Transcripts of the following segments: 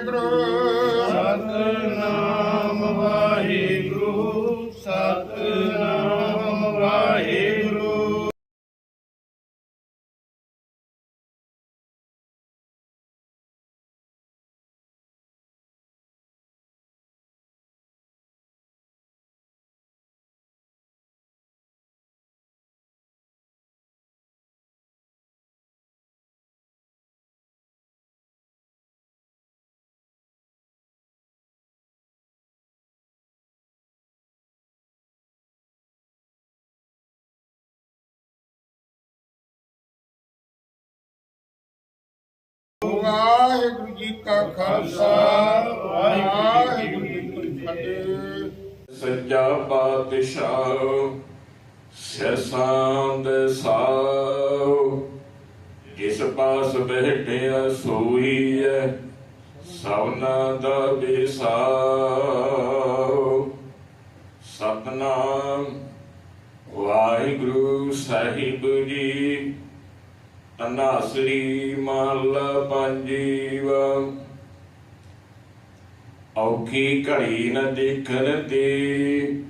ਵਾਹਿਗੁਰੂ ਕਾ ਖਾਲਸਾ, ਵਾਹਿਗੁਰੂ ਜੀ ਕੀ ਫਤਿਹ। ਸੱਚਾ ਪਾਤਸ਼ਾਹ ਸਿਰਸਾਂ ਦੇ ਸਾਉ ਜਿਸ ਪਾਸ ਬੈਠਿਆ ਸੋਈ ਹੈ ਸਭਨਾ ਦਾ ਵਿਸਾਉ ਸਤਨਾਮ ਵਾਹਿਗੁਰੂ ਸਾਹਿਬ ਜੀ। ਤਨਾਸਰੀ ਮਹੱਲਾ ਪੰਜੀਵਾ। ਔਖੀ ਘੜੀ ਨ ਦੇਖਣ ਦੀ,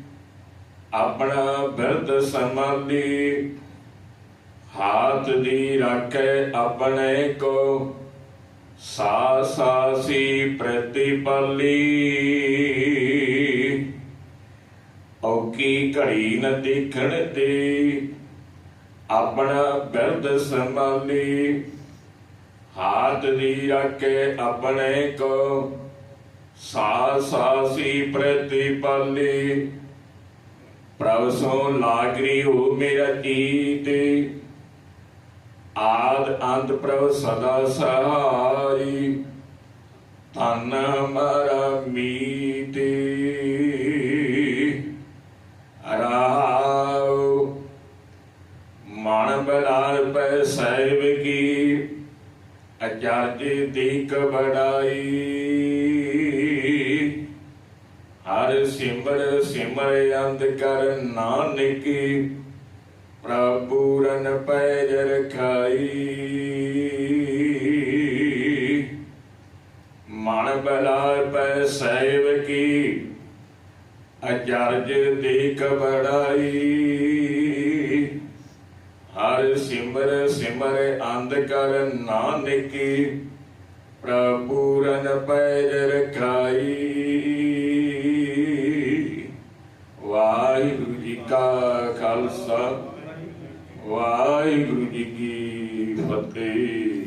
ਆਪਣਾ ਬਿਰਦ ਸੰਭਾਲੀ ਹਾਥ ਦੀ ਰੱਖੇ ਆਪਣੇ ਕੋ, ਸਾ ਸਾਸੀ ਪ੍ਰਤੀਪਾਲੀ। ਔਖੀ ਘੜੀ ਨ ਦੇਖਣ ਦੀ ਆਪਣਾ ਬਿਰਦ ਸੰਭਾਲੀ ਹਾਥ ਦੀ ਰੱਖੇ ਆਪਣੇ ਕੋ। ਸਾ ਸਾਸੀ ਪ੍ਰਤੀਪਾਲੀ। ਪ੍ਰਭ ਸੋ ਲਾਗਰੀ ਹੋ ਮੇਰਾ ਜੀਤ। ਆਦ ਅੰਤ ਪ੍ਰਭ ਸਦਾ ਸਹਾਈ। ਤਨ ਮਰ ਮਨ ਪੈ ਸਾਹਿਬ ਕੀ, ਅਚਰਜ ਦੀਕ ਕਬੜਾਈ। ਹਰ ਸਿਮਰ ਸਿਮਰ ਅੰਧ ਕਰ ਨਾਨਕੀ ਪ੍ਰਭੂਰਨ ਪੈਜ ਰਖਾਈ ਮਨ ਬਲਾਰ ਪੈ ਸਹਿਬ ਕੀ, ਅਚਰਜ ਦੀਕ ਬੜਾਈ ਹਰ ਸਿਮਰ ਸਿਮਰ ਅੰਧ ਕਰ ਨਾਨਕੀ ਪ੍ਰਭੂਰਨ ਪੈਜ ਰਖਾਈ। ਵਾਹਿਗੁਰੂ ਜੀ ਕਾ ਖਾਲਸਾ, ਵਾਹਿਗੁਰੂ ਜੀ ਕੀ ਫਤਿਹ।